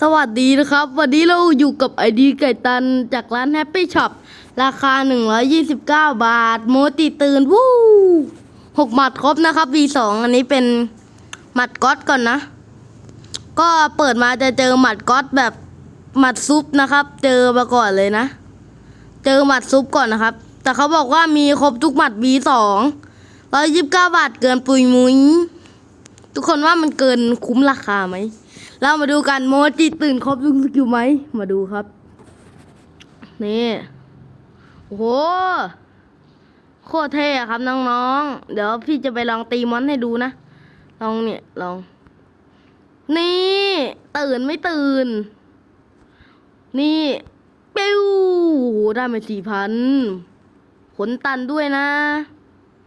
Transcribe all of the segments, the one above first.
สวัสดีนะครับ วันนี้เราอยู่กับไอดีไก่ตันจากร้านแฮปปี้ช็อปราคา 129 บาท โมติตื่นวู้หกหมัดครบนะครับ V2 อันนี้เป็นหมัดก๊อตก่อนนะ ก็เปิดมาจะเจอหมัดก๊อตแบบหมัดซุปนะครับ เจอมาก่อนเลยนะ เจอหมัดซุปก่อนนะครับ แต่เขาบอกว่ามีครบทุกหมัด V2 129 บาทเกินปุยมุ้ยทุกคนว่ามันเกินคุ้มราคาไหม เรามาดูกันโมจิตื่นครบทุกสกิลไหม มาดูครับ นี่ โอ้โห โคตรเท่อะครับน้องๆ เดี๋ยวพี่จะไปลองตีมอนให้ดูนะ ลองเนี่ย ลอง นี่ ตื่นไม่ตื่น นี่ปิ้วโอ้โห ได้มาสี่พันขนตันด้วยนะ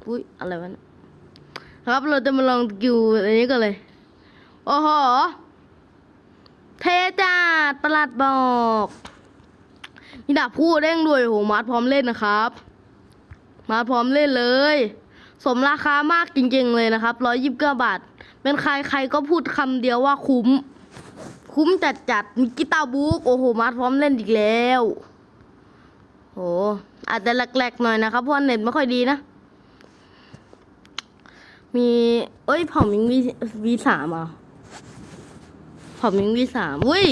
อุ้ย อะไรวะเนี่ยครับ เราจะมาลองสกิลอันนี้กันเลย โอ้โห เทจ้าตลาดบอกมีดาบพูดเด้งด้วยโหมาร์ทพร้อมเล่นนะครับ มาร์ทพร้อมเล่นเลย สมราคามากจริงๆเลยนะครับร้อยยิบเก้าบาท เป็นใครใครก็พูดคำเดียวว่าคุ้ม คุ้มจัดจัดๆมีกีตาร์บุ๊กโอ้โหมาร์ทพร้อมเล่นอีกแล้วโหอาจจะแหลกๆหน่อยนะครับเพราะเน็ตไม่ค่อยดีนะ มี เอ้ยผมมีวีสามอะ ผมมิงวีสามเว้ย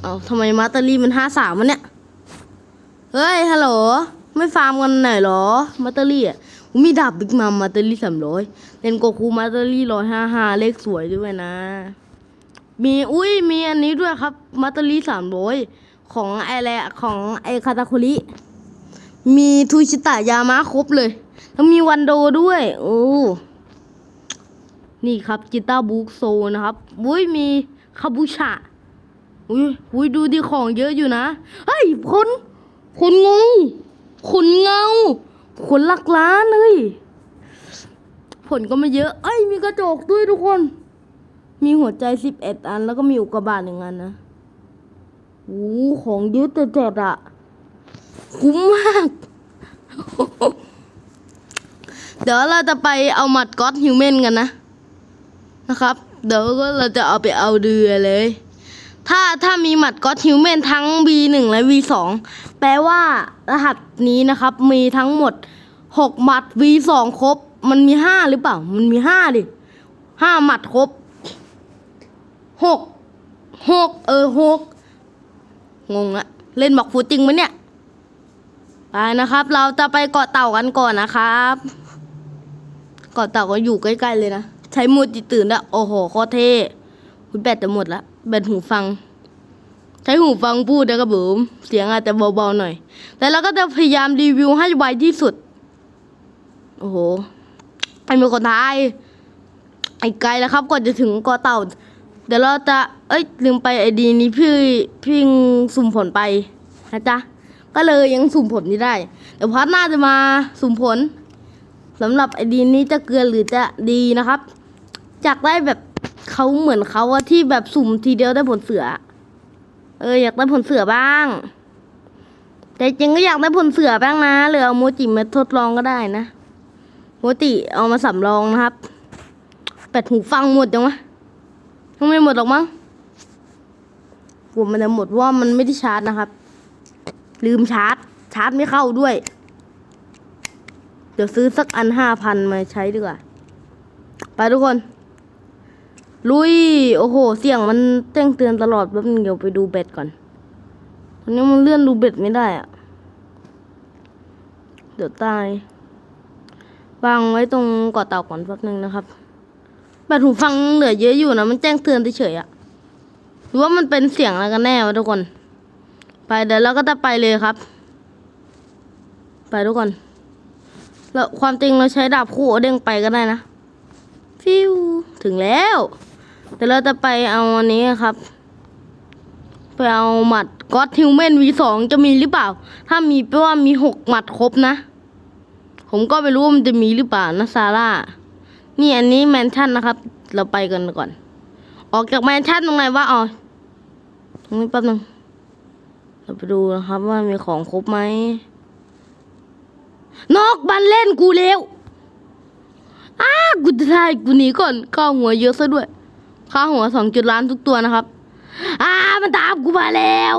เอาทำไมมาสเตอรี่มันห้าสามวะเนี่ย เฮ้ย ฮัลโหล ไม่ฟาร์มกันหน่อยเหรอ มาสเตอรี่อะมีดาบบิ๊กมัมมาสเตอรี่สามร้อยเล่นโกคูมาสเตอรี่ร้อยห้าห้าเลขสวยด้วยนะ มีอุ้ยมีอันนี้ด้วยครับ มาสเตอรี่สามร้อยของไอแหละของไอคาตาคุริมีทูชิตะยามะครบเลย แล้วมีวันโดด้วย โอ้ นี่ครับกีตาร์บุ๊กโซนะครับอุ้ยมี คาบูชะอุ้ยอุ้ยดูดิของเยอะอยู่นะ เฮ้ยคนคนงงคนเงาคนหลักล้านเลย ผลก็ไม่เยอะ เอ้ย มีกระจกด้วยทุกคน มีหัวใจสิบเอ็ดอัน แล้วก็มีอุกกาบาตหนึ่งอันนะโอ้ของเยอะแต่จัดอะคุ้มมาก เดี๋ยวเราจะไปเอาหมัดก็อตฮิวแมนกันนะ นะครับ เดี๋ยวก็เราจะเอาไปเอาเดือเลย ถ้าถ้ามีหมัดก็อตฮิวแมนทั้ง V1 และ V2 แปลว่ารหัสนี้นะครับ มีทั้งหมด 6 หมัด V2 ครบ มันมี 5 หรือเปล่า มันมี 5 ดิ 5 หมัดครบ 6 6 เออ 6 งงละเล่นบอกฟูจริงไหมเนี่ยไปนะครับ เราจะไปเกาะเต่ากันก่อนนะครับ เกาะเต่าก็อยู่ใกล้ ๆ เลยนะ ใช้มูจิตื่นล้วโอ้โหโคตรเท่คุณแบตจะหมดละแบตหูฟัง ใช้หูฟังพูดนะครับผมเสียงอาจจะเบาๆหน่อย แต่เราก็จะพยายามรีวิวให้ไวที่สุด โอ้โหไปมีคนท้ายไอ้ไกลแล้วครับก่อนจะถึงกาะเต่าเดี๋ยวเราจะเอ้ยลืมไปไอดีนี้พี่พี่สุ่มผลไปนะจ๊ะก็เลยยังสุ่มผลไม่ได้เดี๋ยวพัดหน้าจะมาสุ่มผลสำหรับไอดีนี้จะเกลือหรือจะดีนะครับ จากได้แบบเขาเหมือนเขาอะที่แบบสุ่มทีเดียวได้ผลเสือ เอออยากได้ผลเสือบ้าง แต่จริงก็อยากได้ผลเสือบ้างนะหรือเอาโมจิมาทดลองก็ได้นะโมจิเอามาสำรองนะครับแปดหูฟังหมดยังวะยังไม่หมดหรอกมั้งกลัวมันจะหมดเพราะว่ามันไม่ได้ชาร์จนะครับ ลืมชาร์จ ชาร์จไม่เข้าด้วย เดี๋ยวซื้อสักอันห้าพันมาใช้ดีกว่า ไปทุกคน ลุย โอ้โห เสียงมันแจ้งเตือนตลอดแป๊บนึงเดี๋ยวไปดูเบ็ดก่อนตอนนี้มันเลื่อนดูเบ็ดไม่ได้อะเดี๋ยวตายวางไว้ตรงกาะเต่าก่อนแป๊บนึงนะครับแบตหูฟังเหลือเยอะอยู่นะมันแจ้งเตือนเฉยๆอะหรือว่ามันเป็นเสียงอะไรกันแน่วะทุกคน ไปเดี๋ยวเราก็จะไปเลยครับ ไปทุกคนแล้วความจริงเราใช้ดาบคู่เด้งไปก็ได้นะ ฟิวถึงแล้ว ดี๋ยวเราจะไปเอาอันนี้ครับ ไปเอาหมัดก็อตฮิวแมน V2 จะมีหรือเปล่า ถ้ามีแปลว่ามีหกหมัดครบนะ ผมก็ไม่รู้ว่ามันจะมีหรือเปล่านะซาร่า นี่อันนี้แมนชั่นนะครับ เราไปกันก่อน ออกจากแมนชั่นตรงไหนวะอ๋อตรงนี้แป๊บนึงเราไปดูนะครับว่ามีของครบไหม นอกบันเล่นกูแล้วอ้ากูจะได้กูหนีก่อนข้าหัวเยอะซะด้วย ค่าหัวสองจุดล้านทุกตัวนะครับอ่ามันตามกูมาแล้ว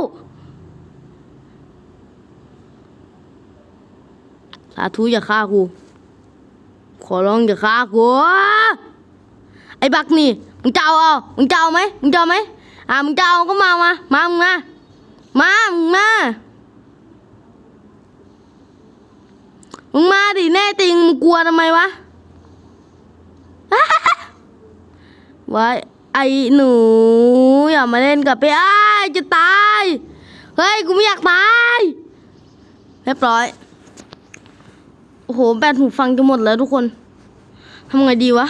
สาธุอย่าฆ่ากู ขอร้องอย่าฆ่ากู ไอ้บักนี่ มึงจะเอาเอามึงจะเอาไหมมึงจะเอาไหมอ่ามึงจะเอาก็มามา มา มึงมา มา มึงมา มึงมาดิแน่จริง มึงกลัวทำไมวะ ไว้ ไอ้หนูอย่ามาเล่นกับไปอ้จะตายเฮ้ยกูไม่อยากตายเรียบร้อยโอ้โหแบตหูฟังจะหมดแล้วทุกคนทำไงดีวะ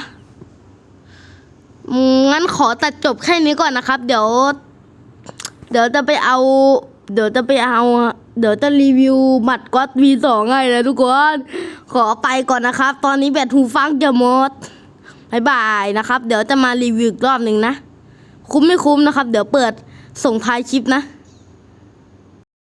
งั้นขอตัดจบแค่นี้ก่อนนะครับ เดี๋ยว เดี๋ยวจะไปเอา เดี๋ยวจะไปเอา เดี๋ยวจะรีวิวหมัดก๊อต V2 ให้นะทุกคน ขอไปก่อนนะครับ ตอนนี้แบตหูฟังจะหมด บายบายนะครับ เดี๋ยวจะมารีวิวอีกรอบหนึ่งนะ คุ้มไม่คุ้มนะครับ เดี๋ยวเปิดส่งท้ายคลิปนะ